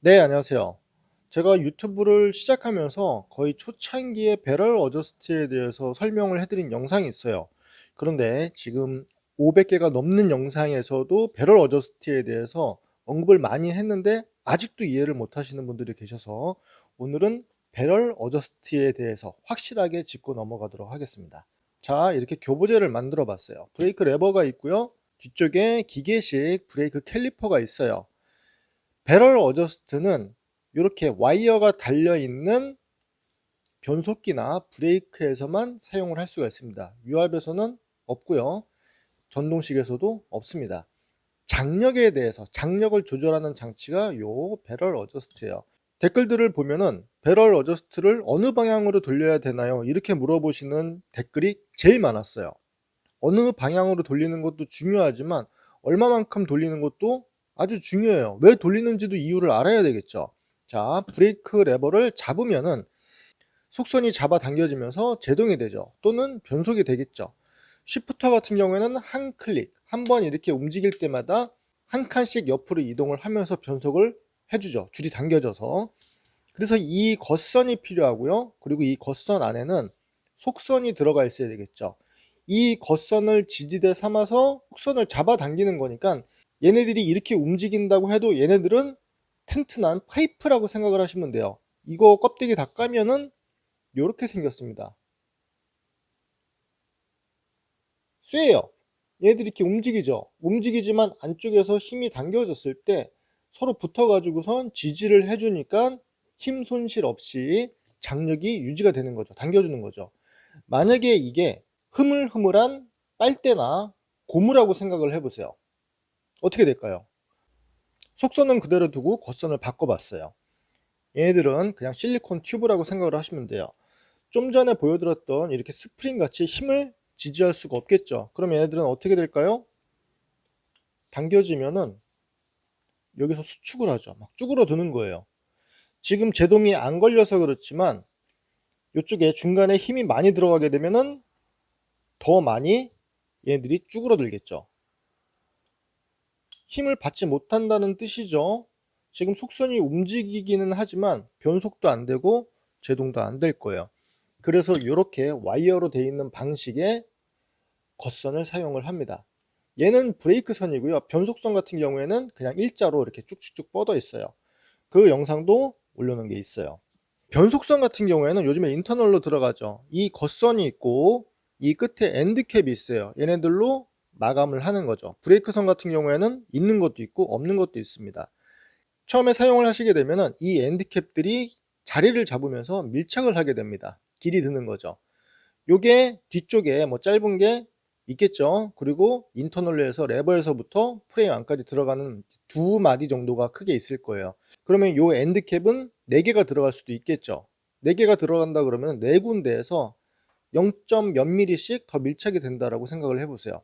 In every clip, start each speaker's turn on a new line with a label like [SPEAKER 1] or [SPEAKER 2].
[SPEAKER 1] 네, 안녕하세요. 제가 유튜브를 시작하면서 거의 초창기에 배럴 어저스트에 대해서 설명을 해드린 영상이 있어요. 그런데 지금 500개가 넘는 영상에서도 배럴 어저스트에 대해서 언급을 많이 했는데 아직도 이해를 못 하시는 분들이 계셔서 오늘은 배럴 어저스트에 대해서 확실하게 짚고 넘어가도록 하겠습니다. 자, 이렇게 교보제를 만들어 봤어요. 브레이크 레버가 있고요. 뒤쪽에 기계식 브레이크 캘리퍼가 있어요. 배럴 어저스트는 이렇게 와이어가 달려있는 변속기나 브레이크에서만 사용을 할 수가 있습니다. 유압에서는 없고요. 전동식에서도 없습니다. 장력에 대해서 장력을 조절하는 장치가 요 배럴 어저스트예요. 댓글들을 보면은 배럴 어저스트를 어느 방향으로 돌려야 되나요? 이렇게 물어보시는 댓글이 제일 많았어요. 어느 방향으로 돌리는 것도 중요하지만 얼마만큼 돌리는 것도 아주 중요해요. 왜 돌리는지도 이유를 알아야 되겠죠. 자, 브레이크 레버를 잡으면은 속선이 잡아당겨지면서 제동이 되죠. 또는 변속이 되겠죠. 쉬프터 같은 경우에는 한 클릭, 한 번 이렇게 움직일 때마다 한 칸씩 옆으로 이동을 하면서 변속을 해주죠. 줄이 당겨져서. 그래서 이 겉선이 필요하고요. 그리고 이 겉선 안에는 속선이 들어가 있어야 되겠죠. 이 겉선을 지지대 삼아서 속선을 잡아당기는 거니까 얘네들이 이렇게 움직인다고 해도 얘네들은 튼튼한 파이프라고 생각을 하시면 돼요. 이거 껍데기 다 까면은 이렇게 생겼습니다. 쇠예요. 얘들이 이렇게 움직이죠. 움직이지만 안쪽에서 힘이 당겨졌을 때 서로 붙어가지고선 지지를 해주니까 힘 손실 없이 장력이 유지가 되는 거죠. 당겨주는 거죠. 만약에 이게 흐물흐물한 빨대나 고무라고 생각을 해보세요. 어떻게 될까요? 속선은 그대로 두고 겉선을 바꿔봤어요. 얘네들은 그냥 실리콘 튜브라고 생각을 하시면 돼요. 좀 전에 보여드렸던 이렇게 스프링 같이 힘을 지지할 수가 없겠죠. 그럼 얘네들은 어떻게 될까요? 당겨지면은 여기서 수축을 하죠. 막 쭈그러드는 거예요. 지금 제동이 안 걸려서 그렇지만 이쪽에 중간에 힘이 많이 들어가게 되면은 더 많이 얘네들이 쭈그러들겠죠. 힘을 받지 못한다는 뜻이죠. 지금 속선이 움직이기는 하지만 변속도 안 되고 제동도 안 될 거예요. 그래서 이렇게 와이어로 되어 있는 방식의 겉선을 사용을 합니다. 얘는 브레이크 선이고요. 변속선 같은 경우에는 그냥 일자로 이렇게 쭉쭉쭉 뻗어 있어요. 그 영상도 올려놓은 게 있어요. 변속선 같은 경우에는 요즘에 인터널로 들어가죠. 이 겉선이 있고 이 끝에 엔드캡이 있어요. 얘네들로 마감을 하는 거죠. 브레이크선 같은 경우에는 있는 것도 있고 없는 것도 있습니다. 처음에 사용을 하시게 되면 이 엔드캡들이 자리를 잡으면서 밀착을 하게 됩니다. 길이 드는 거죠. 요게 뒤쪽에 뭐 짧은 게 있겠죠. 그리고 인터널로 해서 레버에서부터 프레임 안까지 들어가는 두 마디 정도가 크게 있을 거예요. 그러면 요 엔드캡은 4개가 들어갈 수도 있겠죠. 4개가 들어간다 그러면 4군데에서 0. 몇 미리씩 더 밀착이 된다라고 생각을 해보세요.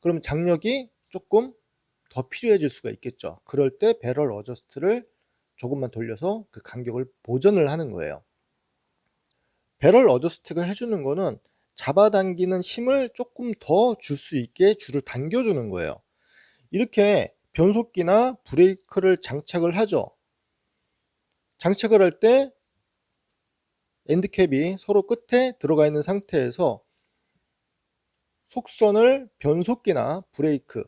[SPEAKER 1] 그럼 장력이 조금 더 필요해질 수가 있겠죠. 그럴 때 배럴 어저스트를 조금만 돌려서 그 간격을 보전을 하는 거예요. 배럴 어저스트가 해주는 거는 잡아당기는 힘을 조금 더 줄 수 있게 줄을 당겨주는 거예요. 이렇게 변속기나 브레이크를 장착을 하죠. 장착을 할 때 엔드캡이 서로 끝에 들어가 있는 상태에서 속선을 변속기나 브레이크,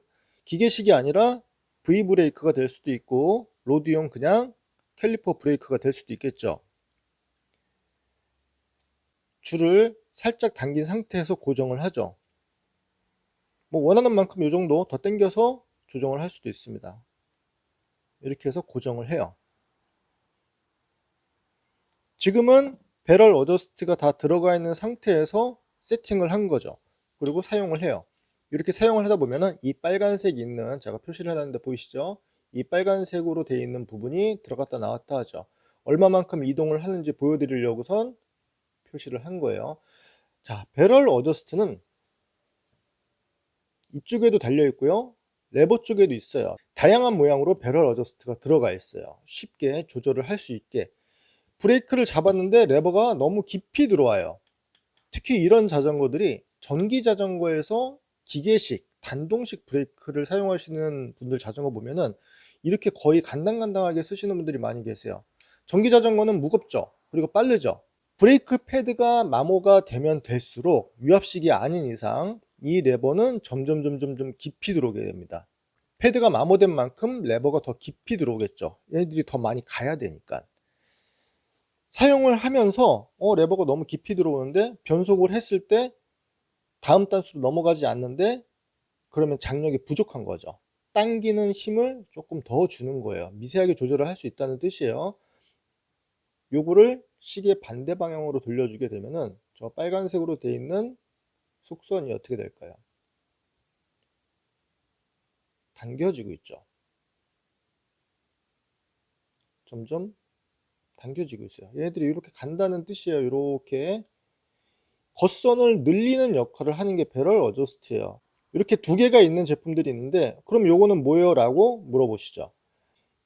[SPEAKER 1] 기계식이 아니라 V 브레이크가 될 수도 있고 로드용 그냥 캘리퍼 브레이크가 될 수도 있겠죠. 줄을 살짝 당긴 상태에서 고정을 하죠. 뭐 원하는 만큼 이 정도 더 당겨서 조정을 할 수도 있습니다. 이렇게 해서 고정을 해요. 지금은 배럴 어저스트가 다 들어가 있는 상태에서 세팅을 한 거죠. 그리고 사용을 해요. 이렇게 사용을 하다 보면은 이 빨간색 있는 제가 표시를 해놨는데 보이시죠? 이 빨간색으로 되어 있는 부분이 들어갔다 나왔다 하죠. 얼마만큼 이동을 하는지 보여드리려고선 표시를 한 거예요. 자, 배럴 어저스트는 이쪽에도 달려 있고요. 레버 쪽에도 있어요. 다양한 모양으로 배럴 어저스트가 들어가 있어요. 쉽게 조절을 할 수 있게. 브레이크를 잡았는데 레버가 너무 깊이 들어와요. 특히 이런 자전거들이 전기 자전거에서 기계식 단동식 브레이크를 사용하시는 분들 자전거 보면은 이렇게 거의 간당간당하게 쓰시는 분들이 많이 계세요. 전기 자전거는 무겁죠. 그리고 빠르죠. 브레이크 패드가 마모가 되면 될수록 유압식이 아닌 이상 이 레버는 점점 점점 좀 깊이 들어오게 됩니다. 패드가 마모된 만큼 레버가 더 깊이 들어오겠죠. 얘네들이 더 많이 가야 되니까. 사용을 하면서 어 레버가 너무 깊이 들어오는데 변속을 했을 때 다음 단수로 넘어가지 않는데 그러면 장력이 부족한 거죠. 당기는 힘을 조금 더 주는 거예요. 미세하게 조절을 할 수 있다는 뜻이에요. 요거를 시계 반대 방향으로 돌려주게 되면은 저 빨간색으로 되어 있는 속선이 어떻게 될까요? 당겨지고 있죠. 점점 당겨지고 있어요. 얘네들이 이렇게 간다는 뜻이에요. 이렇게 겉선을 늘리는 역할을 하는 게 배럴 어저스트예요. 이렇게 두 개가 있는 제품들이 있는데 그럼 요거는 뭐예요? 라고 물어보시죠.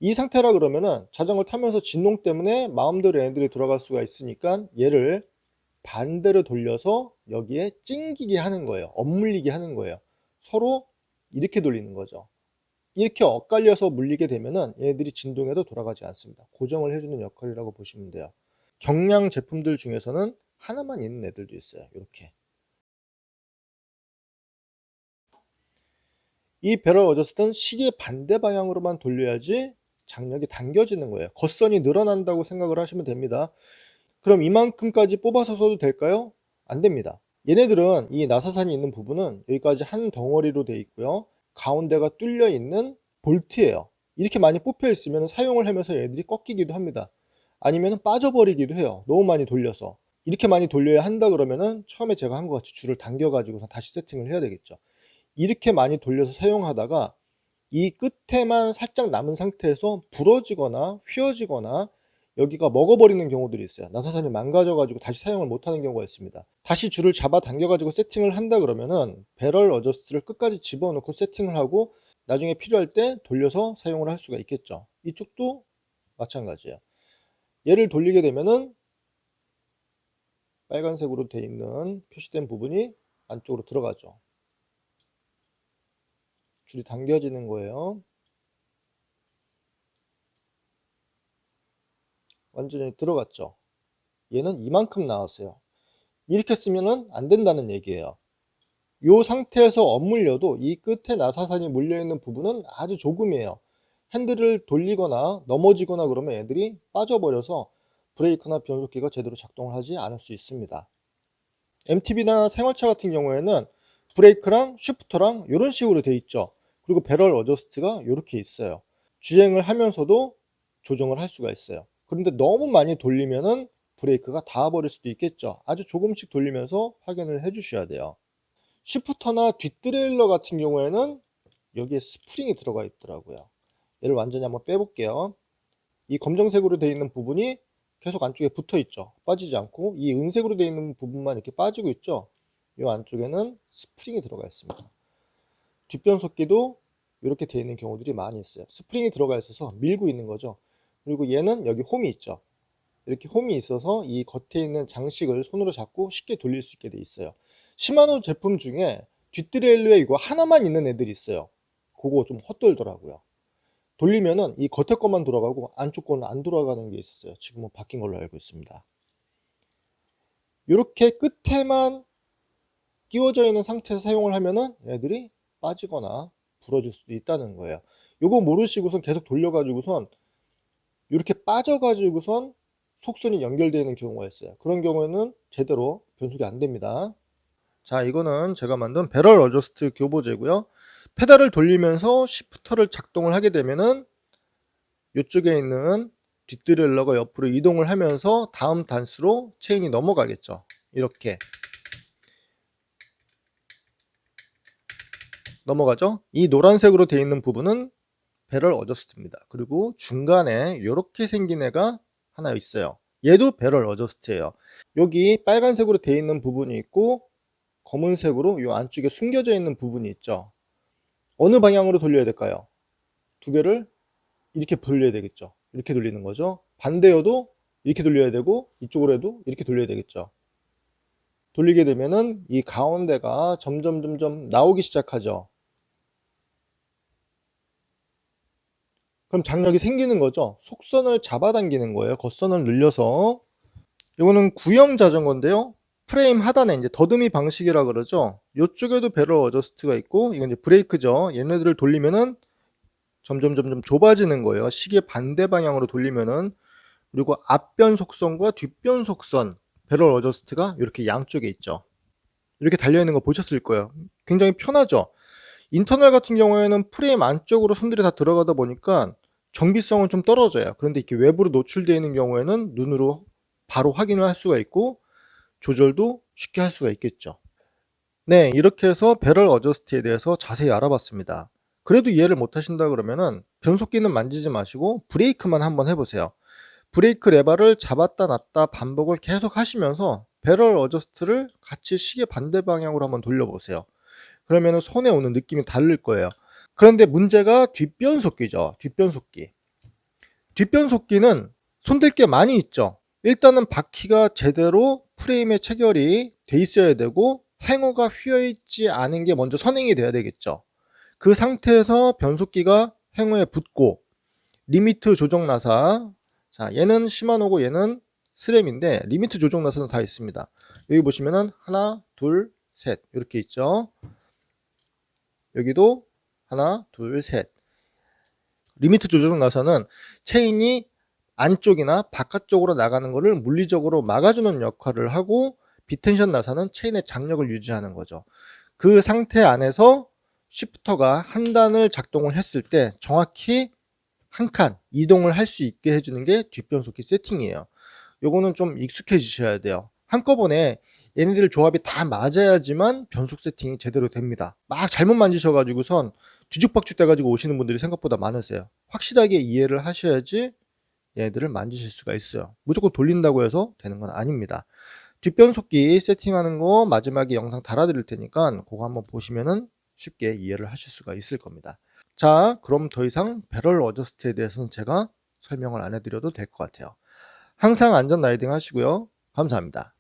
[SPEAKER 1] 이 상태라 그러면은 자전거 타면서 진동 때문에 마음대로 얘네들이 돌아갈 수가 있으니까 얘를 반대로 돌려서 여기에 찡기게 하는 거예요. 엇물리게 하는 거예요. 서로 이렇게 돌리는 거죠. 이렇게 엇갈려서 물리게 되면은 얘네들이 진동에도 돌아가지 않습니다. 고정을 해주는 역할이라고 보시면 돼요. 경량 제품들 중에서는 하나만 있는 애들도 있어요. 이렇게. 이 배럴 어저스트는 시계 반대 방향으로만 돌려야지 장력이 당겨지는 거예요. 겉선이 늘어난다고 생각을 하시면 됩니다. 그럼 이만큼까지 뽑아서 써도 될까요? 안 됩니다. 얘네들은 이 나사산이 있는 부분은 여기까지 한 덩어리로 되어 있고요. 가운데가 뚫려 있는 볼트예요. 이렇게 많이 뽑혀 있으면 사용을 하면서 얘들이 꺾이기도 합니다. 아니면 빠져버리기도 해요. 너무 많이 돌려서. 이렇게 많이 돌려야 한다 그러면은 처음에 제가 한 것 같이 줄을 당겨 가지고서 다시 세팅을 해야 되겠죠. 이렇게 많이 돌려서 사용하다가 이 끝에만 살짝 남은 상태에서 부러지거나 휘어지거나 여기가 먹어버리는 경우들이 있어요. 나사산이 망가져가지고 다시 사용을 못하는 경우가 있습니다. 다시 줄을 잡아 당겨가지고 세팅을 한다 그러면은 배럴 어저스트를 끝까지 집어넣고 세팅을 하고 나중에 필요할 때 돌려서 사용을 할 수가 있겠죠. 이쪽도 마찬가지예요. 얘를 돌리게 되면은 빨간색으로 되어 있는 표시된 부분이 안쪽으로 들어가죠. 줄이 당겨지는 거예요. 완전히 들어갔죠. 얘는 이만큼 나왔어요. 이렇게 쓰면은 안 된다는 얘기예요. 이 상태에서 엇물려도 이 끝에 나사산이 물려있는 부분은 아주 조금이에요. 핸들을 돌리거나 넘어지거나 그러면 애들이 빠져버려서 브레이크나 변속기가 제대로 작동을 하지 않을 수 있습니다. MTB나 생활차 같은 경우에는 브레이크랑 슈프터랑 이런 식으로 돼 있죠. 그리고 배럴 어저스트가 이렇게 있어요. 주행을 하면서도 조정을 할 수가 있어요. 그런데 너무 많이 돌리면은 브레이크가 닿아버릴 수도 있겠죠. 아주 조금씩 돌리면서 확인을 해 주셔야 돼요. 시프터나 뒷드레일러 같은 경우에는 여기에 스프링이 들어가 있더라고요. 얘를 완전히 한번 빼볼게요. 이 검정색으로 되어 있는 부분이 계속 안쪽에 붙어 있죠. 빠지지 않고 이 은색으로 되어 있는 부분만 이렇게 빠지고 있죠. 이 안쪽에는 스프링이 들어가 있습니다. 뒷변속기도 이렇게 되어 있는 경우들이 많이 있어요. 스프링이 들어가 있어서 밀고 있는 거죠. 그리고 얘는 여기 홈이 있죠. 이렇게 홈이 있어서 이 겉에 있는 장식을 손으로 잡고 쉽게 돌릴 수 있게 돼 있어요. 시마노 제품 중에 뒷드레일러에 이거 하나만 있는 애들이 있어요. 그거 좀 헛돌더라고요. 돌리면은 이 겉에 것만 돌아가고 안쪽 거는 안 돌아가는 게 있었어요. 지금은 바뀐 걸로 알고 있습니다. 이렇게 끝에만 끼워져 있는 상태에서 사용을 하면은 애들이 빠지거나 부러질 수도 있다는 거예요. 요거 모르시고선 계속 돌려가지고선 이렇게 빠져가지고선 속선이 연결되는 경우가 있어요. 그런 경우에는 제대로 변속이 안 됩니다. 자, 이거는 제가 만든 배럴 어저스트 교보제고요. 페달을 돌리면서 시프터를 작동을 하게 되면은 이쪽에 있는 뒷드렐러가 옆으로 이동을 하면서 다음 단수로 체인이 넘어가겠죠. 이렇게 넘어가죠. 이 노란색으로 되어 있는 부분은 배럴 어저스트입니다. 그리고 중간에 이렇게 생긴 애가 하나 있어요. 얘도 배럴 어저스트예요. 여기 빨간색으로 되어 있는 부분이 있고 검은색으로 이 안쪽에 숨겨져 있는 부분이 있죠. 어느 방향으로 돌려야 될까요? 두 개를 이렇게 돌려야 되겠죠. 이렇게 돌리는 거죠. 반대여도 이렇게 돌려야 되고 이쪽으로 해도 이렇게 돌려야 되겠죠. 돌리게 되면은 이 가운데가 점점 점점 나오기 시작하죠. 그럼 장력이 생기는 거죠. 속선을 잡아당기는 거예요. 겉선을 늘려서. 이거는 구형 자전거인데요. 프레임 하단에 이제 더듬이 방식이라 그러죠. 이쪽에도 배럴 어저스트가 있고 이건 이제 브레이크죠. 얘네들을 돌리면은 점점 점점 좁아지는 거예요. 시계 반대 방향으로 돌리면은 그리고 앞변 속선과 뒷변 속선 배럴 어저스트가 이렇게 양쪽에 있죠. 이렇게 달려 있는 거 보셨을 거예요. 굉장히 편하죠. 인터널 같은 경우에는 프레임 안쪽으로 손들이 다 들어가다 보니까 정비성은 좀 떨어져요. 그런데 이렇게 외부로 노출되어 있는 경우에는 눈으로 바로 확인을 할 수가 있고 조절도 쉽게 할 수가 있겠죠. 네, 이렇게 해서 배럴 어저스트에 대해서 자세히 알아봤습니다. 그래도 이해를 못 하신다 그러면은 변속기는 만지지 마시고 브레이크만 한번 해보세요. 브레이크 레버를 잡았다 놨다 반복을 계속 하시면서 배럴 어저스트를 같이 시계 반대 방향으로 한번 돌려보세요. 그러면 손에 오는 느낌이 다를 거예요. 그런데 문제가 뒷변속기죠. 뒷변속기. 뒷변속기는 손댈 게 많이 있죠. 일단은 바퀴가 제대로 프레임에 체결이 돼 있어야 되고 행어가 휘어 있지 않은 게 먼저 선행이 돼야 되겠죠. 그 상태에서 변속기가 행어에 붙고 리미트 조정 나사 자 얘는 시마노고 얘는 스램인데 리미트 조정 나사는 다 있습니다. 여기 보시면은 하나 둘 셋 이렇게 있죠. 여기도 하나 둘 셋 리미트 조정 나사는 체인이 안쪽이나 바깥쪽으로 나가는 것을 물리적으로 막아주는 역할을 하고 비텐션 나사는 체인의 장력을 유지하는 거죠. 그 상태 안에서 쉬프터가 한 단을 작동을 했을 때 정확히 한 칸 이동을 할 수 있게 해주는 게 뒷변속기 세팅이에요. 요거는 좀 익숙해지셔야 돼요. 한꺼번에 얘네들 조합이 다 맞아야지만 변속 세팅이 제대로 됩니다. 막 잘못 만지셔가지고선 뒤죽박죽 돼가지고 오시는 분들이 생각보다 많으세요. 확실하게 이해를 하셔야지 얘네들을 만지실 수가 있어요. 무조건 돌린다고 해서 되는 건 아닙니다. 뒷변속기 세팅하는 거 마지막에 영상 달아드릴 테니까 그거 한번 보시면은 쉽게 이해를 하실 수가 있을 겁니다. 자, 그럼 더 이상 배럴 어저스트에 대해서는 제가 설명을 안 해드려도 될 것 같아요. 항상 안전 라이딩 하시고요. 감사합니다.